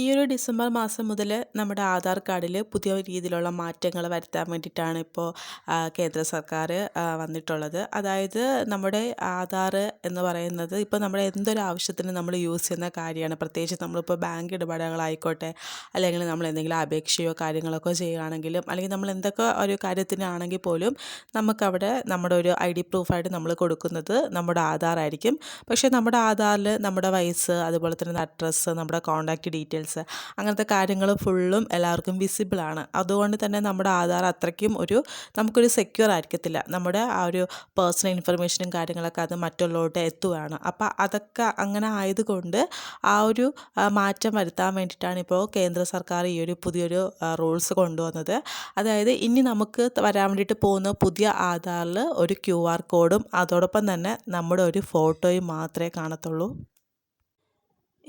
ഈ ഒരു ഡിസംബർ മാസം മുതൽ നമ്മുടെ ആധാർ കാർഡിൽ പുതിയ രീതിയിലുള്ള മാറ്റങ്ങൾ വരുത്താൻ വേണ്ടിയിട്ടാണ് ഇപ്പോൾ കേന്ദ്ര സർക്കാർ വന്നിട്ടുള്ളത്. അതായത് നമ്മുടെ ആധാർ എന്ന് പറയുന്നത് ഇപ്പോൾ നമ്മുടെ എന്തൊരു ആവശ്യത്തിന് നമ്മൾ യൂസ് ചെയ്യുന്ന കാര്യമാണ്. പ്രത്യേകിച്ച് നമ്മളിപ്പോൾ ബാങ്ക് ഇടപാടുകളായിക്കോട്ടെ അല്ലെങ്കിൽ നമ്മൾ എന്തെങ്കിലും അപേക്ഷയോ കാര്യങ്ങളൊക്കെ ചെയ്യുകയാണെങ്കിലും അല്ലെങ്കിൽ നമ്മൾ എന്തൊക്കെ ഒരു കാര്യത്തിനാണെങ്കിൽ പോലും നമുക്കവിടെ നമ്മുടെ ഒരു ഐ ഡി പ്രൂഫായിട്ട് നമ്മൾ കൊടുക്കുന്നത് നമ്മുടെ ആധാർ ആയിരിക്കും പക്ഷേ നമ്മുടെ ആധാറിൽ നമ്മുടെ വയസ്സ് അതുപോലെ തന്നെ അഡ്രസ്സ് നമ്മുടെ കോൺടാക്റ്റ് ഡീറ്റെയിൽസ് അങ്ങനത്തെ കാര്യങ്ങൾ ഫുള്ളും എല്ലാവർക്കും വിസിബിൾ ആണ്. അതുകൊണ്ട് തന്നെ നമ്മുടെ ആധാർ അത്രയ്ക്കും ഒരു നമുക്കൊരു സെക്യൂർ ആയിരിക്കത്തില്ല. നമ്മുടെ ആ ഒരു പേഴ്സണൽ ഇൻഫർമേഷനും കാര്യങ്ങളൊക്കെ അത് മറ്റുള്ളവരോട്ട് എത്തുകയാണ് അപ്പോൾ അതൊക്കെ അങ്ങനെ ആയതുകൊണ്ട് ആ ഒരു മാറ്റം വരുത്താൻ വേണ്ടിയിട്ടാണ് ഇപ്പോൾ കേന്ദ്ര സർക്കാർ ഈ ഒരു പുതിയൊരു റൂൾസ് കൊണ്ടുവന്നത്. അതായത് ഇനി നമുക്ക് വരാൻ വേണ്ടിയിട്ട് പോകുന്ന പുതിയ ആധാറിൽ ഒരു ക്യു ആർ കോഡും അതോടൊപ്പം തന്നെ നമ്മുടെ ഒരു ഫോട്ടോയും മാത്രമേ കാണത്തുള്ളൂ.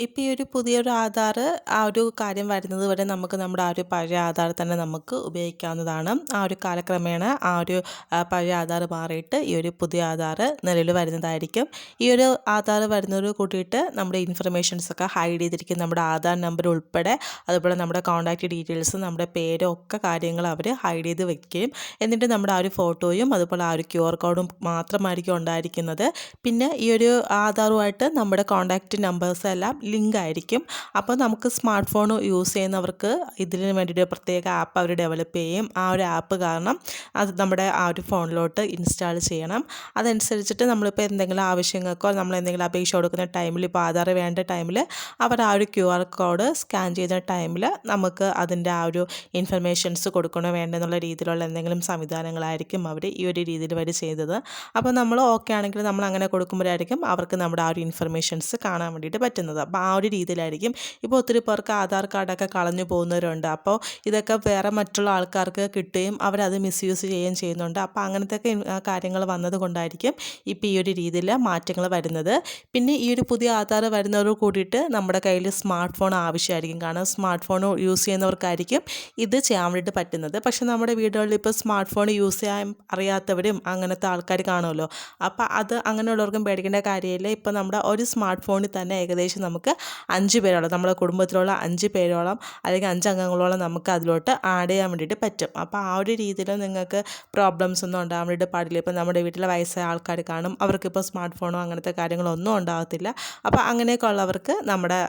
ഇപ്പോൾ ഈ ഒരു പുതിയൊരു ആധാർ ആ ഒരു കാര്യം വരുന്നത് വരെ നമുക്ക് നമ്മുടെ ആ ഒരു പഴയ ആധാർ തന്നെ നമുക്ക് ഉപയോഗിക്കാവുന്നതാണ്. ആ ഒരു കാലക്രമേണ ആ ഒരു പഴയ ആധാർ മാറിയിട്ട് ഈ ഒരു പുതിയ ആധാർ നിലവിൽ വരുന്നതായിരിക്കും. ഈ ഒരു ആധാർ വരുന്നതോട് കൂട്ടിയിട്ട് നമ്മുടെ ഇൻഫർമേഷൻസൊക്കെ ഹൈഡ് ചെയ്തിരിക്കും നമ്മുടെ ആധാർ നമ്പർ ഉൾപ്പെടെ അതുപോലെ നമ്മുടെ കോൺടാക്റ്റ് ഡീറ്റെയിൽസ് നമ്മുടെ പേരും ഒക്കെ കാര്യങ്ങൾ അവർ ഹൈഡ് ചെയ്ത് വെക്കുകയും എന്നിട്ട് നമ്മുടെ ആ ഒരു ഫോട്ടോയും അതുപോലെ ആ ഒരു ക്യു ആർ കോഡും മാത്രമായിരിക്കും ഉണ്ടായിരിക്കുന്നത്. പിന്നെ ഈ ഒരു ആധാറുമായിട്ട് നമ്മുടെ കോൺടാക്റ്റ് നമ്പേഴ്സ് എല്ലാം ലിങ്ക് ആയിരിക്കും അപ്പോൾ നമുക്ക് സ്മാർട്ട് ഫോൺ യൂസ് ചെയ്യുന്നവർക്ക് ഇതിന് വേണ്ടിയിട്ട് പ്രത്യേക ആപ്പ് അവർ ഡെവലപ്പ് ചെയ്യും. ആ ഒരു ആപ്പ് കാരണം അത് നമ്മുടെ ആ ഒരു ഫോണിലോട്ട് ഇൻസ്റ്റാൾ ചെയ്യണം. അതനുസരിച്ചിട്ട് നമ്മളിപ്പോൾ എന്തെങ്കിലും ആവശ്യങ്ങൾക്കോ നമ്മൾ എന്തെങ്കിലും അപേക്ഷ കൊടുക്കുന്ന ടൈമിൽ ഇപ്പോൾ ആധാർ വേണ്ട ടൈമിൽ അവർ ആ ഒരു ക്യു ആർ കോഡ് സ്കാൻ ചെയ്ത ടൈമിൽ നമുക്ക് അതിന്റെ ആ ഒരു ഇൻഫർമേഷൻസ് കൊടുക്കണോ. വേണ്ടെന്നുള്ള രീതിയിലുള്ള എന്തെങ്കിലും സംവിധാനങ്ങളായിരിക്കും അവർ ഈ ഒരു രീതിയിൽ വരെ ചെയ്തത്. അപ്പോൾ നമ്മൾ ഓക്കെ ആണെങ്കിൽ നമ്മൾ അങ്ങനെ കൊടുക്കുമ്പോഴായിരിക്കും അവർക്ക് നമ്മുടെ ആ ഒരു ഇൻഫർമേഷൻസ് കാണാൻ വേണ്ടിയിട്ട് പറ്റുന്നത്. അപ്പോൾ ആ ഒരു രീതിയിലായിരിക്കും. ഇപ്പോൾ ഒത്തിരി പേർക്ക് ആധാർ കാർഡൊക്കെ കളഞ്ഞു പോകുന്നവരുണ്ട്. അപ്പോൾ ഇതൊക്കെ വേറെ മറ്റുള്ള ആൾക്കാർക്ക് കിട്ടുകയും അവരത് മിസ്യൂസ് ചെയ്യുകയും ചെയ്യുന്നുണ്ട്. അപ്പോൾ അങ്ങനത്തെ കാര്യങ്ങൾ വന്നത് കൊണ്ടായിരിക്കും ഇപ്പോൾ ഈ ഒരു രീതിയിൽ മാറ്റങ്ങൾ വരുന്നത്. പിന്നെ ഈ ഒരു പുതിയ ആധാർ വരുന്നവരോട് കൂടിയിട്ട് നമ്മുടെ കയ്യിൽ സ്മാർട്ട് ഫോൺ ആവശ്യമായിരിക്കും. കാരണം സ്മാർട്ട് ഫോൺ യൂസ് ചെയ്യുന്നവർക്കായിരിക്കും ഇത് ചെയ്യാൻ വേണ്ടിയിട്ട് പറ്റുന്നത്. പക്ഷേ നമ്മുടെ വീടുകളിൽ ഇപ്പോൾ സ്മാർട്ട് ഫോൺ യൂസ് ചെയ്യാൻ അറിയാത്തവരും അങ്ങനത്തെ ആൾക്കാർ കാണുമല്ലോ. അപ്പോൾ അത് അങ്ങനെയുള്ളവർക്കും പേടിക്കേണ്ട കാര്യമില്ല. ഇപ്പോൾ നമ്മുടെ ഒരു സ്മാർട്ട് ഫോണിൽ തന്നെ ഏകദേശം നമുക്ക് അഞ്ച് പേരോളം നമ്മുടെ കുടുംബത്തിലുള്ള അഞ്ച് പേരോളം അല്ലെങ്കിൽ അഞ്ച് അംഗങ്ങളോളം നമുക്ക് അതിലോട്ട് ആഡ് ചെയ്യാൻ വേണ്ടിയിട്ട് പറ്റും. അപ്പോൾ ആ ഒരു രീതിയിൽ നിങ്ങൾക്ക് പ്രോബ്ലംസ് ഒന്നും ഉണ്ടാകാൻ വേണ്ടിയിട്ട് പാടില്ല. ഇപ്പോൾ നമ്മുടെ വീട്ടിലെ വയസ്സായ ആൾക്കാർ കാണും അവർക്കിപ്പോൾ സ്മാർട്ട് ഫോണോ അങ്ങനത്തെ കാര്യങ്ങളൊന്നും ഉണ്ടാകത്തില്ല. അപ്പോൾ അങ്ങനെയൊക്കെ ഉള്ളവർക്ക് നമ്മുടെ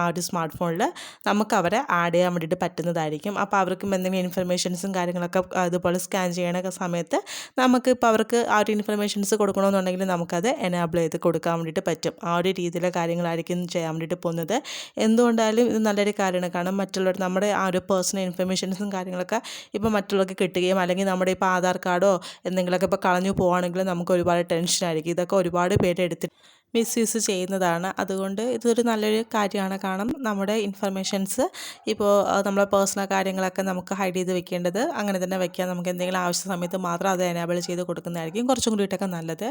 ആ ഒരു സ്മാർട്ട് ഫോണിൽ നമുക്ക് അവരെ ആഡ് ചെയ്യാൻ വേണ്ടിയിട്ട് പറ്റുന്നതായിരിക്കും. അപ്പോൾ അവർക്കും എന്തെങ്കിലും ഇൻഫർമേഷൻസും കാര്യങ്ങളൊക്കെ അതുപോലെ സ്കാൻ ചെയ്യണ സമയത്ത് നമുക്ക് ഇപ്പോൾ അവർക്ക് ആ ഒരു ഇൻഫർമേഷൻസ് കൊടുക്കണമെന്നുണ്ടെങ്കിൽ നമുക്കത് എനാബിൾ ചെയ്ത് കൊടുക്കാൻ വേണ്ടിയിട്ട് പറ്റും. ആ ഒരു രീതിയിലെ കാര്യങ്ങളായിരിക്കും ചെയ്യാൻ വേണ്ടിയിട്ട് പോകുന്നത്. എന്തുകൊണ്ടായാലും ഇത് നല്ലൊരു കാര്യമാണ്. കാരണം മറ്റുള്ളവർ നമ്മുടെ ആ ഒരു പേഴ്സണൽ ഇൻഫർമേഷൻസും കാര്യങ്ങളൊക്കെ ഇപ്പോൾ മറ്റുള്ളവർക്ക് കിട്ടുകയും അല്ലെങ്കിൽ നമ്മുടെ ഇപ്പോൾ ആധാർ കാർഡോ എന്തെങ്കിലുമൊക്കെ ഇപ്പോൾ കളഞ്ഞു പോവുകയാണെങ്കിൽ നമുക്ക് ഒരുപാട് ടെൻഷനായിരിക്കും ഇതൊക്കെ ഒരുപാട് പേര് എടുത്തിട്ട് മിസ്യൂസ് ചെയ്യുന്നതാണ്. അതുകൊണ്ട് ഇതൊരു നല്ലൊരു കാര്യമാണ്. കാരണം നമ്മുടെ ഇൻഫർമേഷൻസ് ഇപ്പോൾ നമ്മളെ പേഴ്സണൽ കാര്യങ്ങളൊക്കെ നമുക്ക് ഹൈഡ് ചെയ്ത് വെക്കേണ്ടത് അങ്ങനെ തന്നെ വെക്കാം. നമുക്ക് എന്തെങ്കിലും ആവശ്യ സമയത്ത് മാത്രം അത് എനേബിൾ ചെയ്ത് കൊടുക്കുന്നതായിരിക്കും കുറച്ചും കൂടിയിട്ടൊക്കെ നല്ലത്.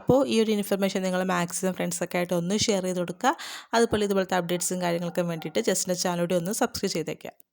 അപ്പോൾ ഈ ഒരു ഇൻഫർമേഷൻ നിങ്ങൾ മാക്സിമം ഫ്രണ്ട്സൊക്കെ ആയിട്ട് ഒന്ന് ഷെയർ ചെയ്ത് കൊടുക്കുക. അതുപോലെ ഇതുപോലത്തെ അപ്ഡേറ്റ്സും കാര്യങ്ങൾക്കും വേണ്ടിയിട്ട് ജസ്റ്റിന്റെ ചാനലോടെ ഒന്ന് സബ്സ്ക്രൈബ് ചെയ്തേക്കാം